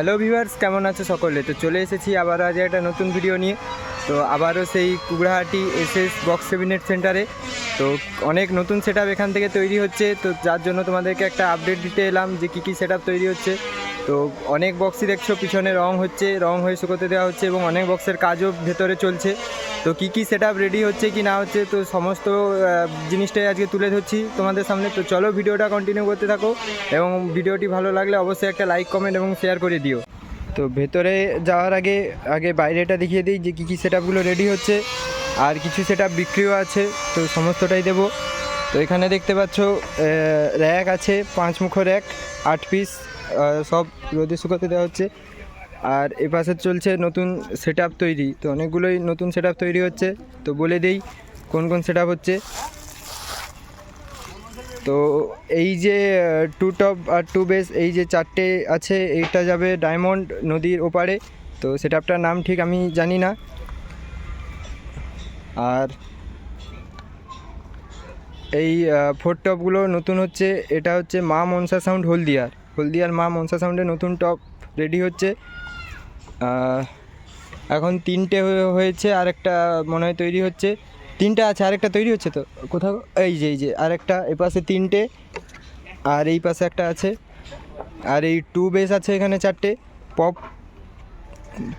Hello viewers কেমন আছো সকলে? তো চলে এসেছি আবার আজ একটা নতুন ভিডিও নিয়ে। তো আবারও সেই Kukrahati SS S box cabinet সেন্টারে তো অনেক নতুন সেট এখান থেকে তৈরি হচ্ছে। তো যার জন্য তোমাদেরকে একটা আপডেট দিতে এলাম যে কী কী সেট তৈরি হচ্ছে। তো অনেক বক্সই দেখছ, পিছনে রং হচ্ছে, রং হয়ে শুকোতে দেওয়া হচ্ছে এবং অনেক বক্সের কাজও ভেতরে চলছে। তো কী কী সেট রেডি হচ্ছে কি না হচ্ছে, তো সমস্ত জিনিসটাই আজকে তুলে ধরছি তোমাদের সামনে। তো চলো ভিডিওটা কন্টিনিউ করতে থাকো এবং ভিডিওটি ভালো লাগলে অবশ্যই একটা লাইক কমেন্ট এবং শেয়ার করে দিও। তো ভেতরে যাওয়ার আগে আগে বাইরেটা দেখিয়ে দিই যে কী কী সেট রেডি হচ্ছে আর কিছু সেট বিক্রিও আছে, তো সমস্তটাই দেবো। তো এখানে দেখতে পাচ্ছ র্যাক আছে পাঁচ মুখ র্যাক আট পিস সব রোদে শুকোতে দেওয়া হচ্ছে। আর এ পাশে চলছে নতুন সেট তৈরি। তো অনেকগুলোই নতুন সেট তৈরি হচ্ছে। তো বলে দেই, কোন কোন সেট হচ্ছে? তো এই যে টু টপ আর টু বেস এই যে চারটে আছে, এইটা যাবে ডায়মন্ড নদীর ওপারে। তো সেটআপটার নাম ঠিক আমি জানি না। আর এই ফোর টপগুলো নতুন হচ্ছে। এটা হচ্ছে মা মনসা সাউন্ড হলদিয়ার। হলদিয়ার মা মনসা সাউন্ডে নতুন টপ রেডি হচ্ছে। এখন তিনটে হয়েছে আর একটা মনে হয় তৈরি হচ্ছে। তিনটে আছে, আরেকটা তৈরি হচ্ছে তো? কোথাও? এই যে এই যে, আরেকটা, এ পাশে তিনটে, আর এই পাশে একটা আছে। আর এই টু বেস আছে এখানে চারটে, পপ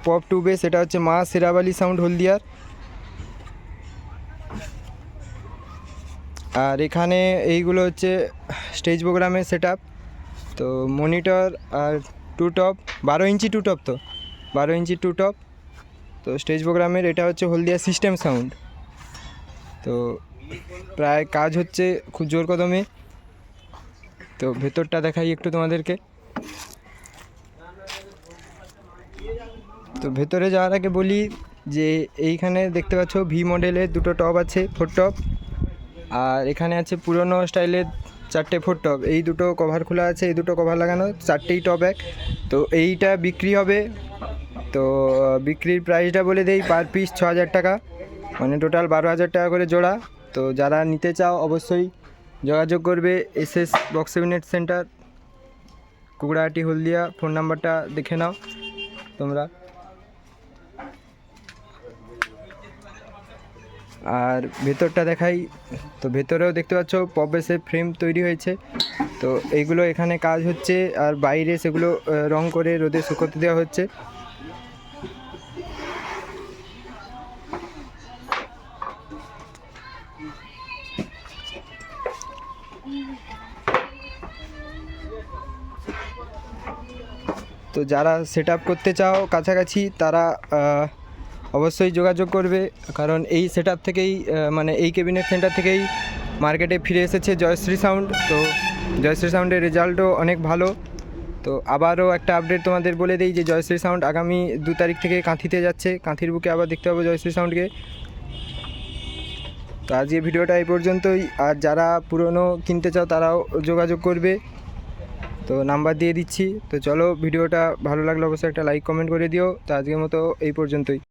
পপ টু বেস, এটা হচ্ছে মা সেরাবালি সাউন্ড হলদিয়ার। আর এখানে এইগুলো হচ্ছে স্টেজ প্রোগ্রামের সেট তো মনিটর আর টু টপ বারো ইঞ্চি টু টপ তো। বারো ইঞ্চি টু টপ তো স্টেজ প্রোগ্রামের এটা হচ্ছে হলদিয়া সিস্টেম সাউন্ড তো প্রায় কাজ হচ্ছে খুব জোর কদমে। তো ভেতরটা দেখাই একটু তোমাদেরকে। তো ভেতরে যাওয়ার আগে বলি যে এইখানে দেখতে পাচ্ছ ভি মডেলের দুটো টপ আছে ফোর টপ আর এখানে আছে পুরনো স্টাইলের চারটে ফোর টপ এই দুটো কভার খোলা আছে, এই দুটো কভার লাগানো, চারটেই টপ এক। তো এইটা বিক্রি হবে। তো বিক্রির প্রাইসটা বলে দেই পার পিস ছ হাজার টাকা। মানে টোটাল বারো হাজার টাকা করে জোড়া। তো যারা নিতে চাও, অবশ্যই যোগাযোগ করবে S S box unit centre Kukrahati Haldia. Phone নাম্বারটা দেখে নাও তোমরা। আর ভেতরটা দেখাই। তো ভেতরেও দেখতে পাচ্ছ পবেসের ফ্রেম তৈরি হয়েছে। তো এইগুলো এখানে কাজ হচ্ছে আর বাইরে সেগুলো রং করে রোদে শুকোতে দেওয়া হচ্ছে। তো যারা সেট করতে চাও কাছাকাছি তারা অবশ্যই যোগাযোগ করবে, কারণ এই সেট থেকেই মানে এই কেবিনেট সেন্টার থেকেই মার্কেটে ফিরে এসেছে জয়শ্রী সাউন্ড তো জয়শ্রী সাউন্ডের রেজাল্টও অনেক ভালো। তো আবারও একটা আপডেট তোমাদের বলে দিই যে জয়শ্রী সাউন্ড আগামী দু তারিখ থেকে কাঁথিতে যাচ্ছে। কাঁথির বুকে আবার দেখতে পাবো জয়শ্রী সাউন্ডকে তো আজকে ভিডিওটা এই পর্যন্তই। আর যারা পুরনো কিনতে চাও তারাও যোগাযোগ করবে। তো নাম্বার দিয়ে দিচ্ছি। তো চলো ভিডিওটা ভালো লাগলে অবশ্যই একটা লাইক কমেন্ট করে দিও। তো আজকের মতো এই পর্যন্তই।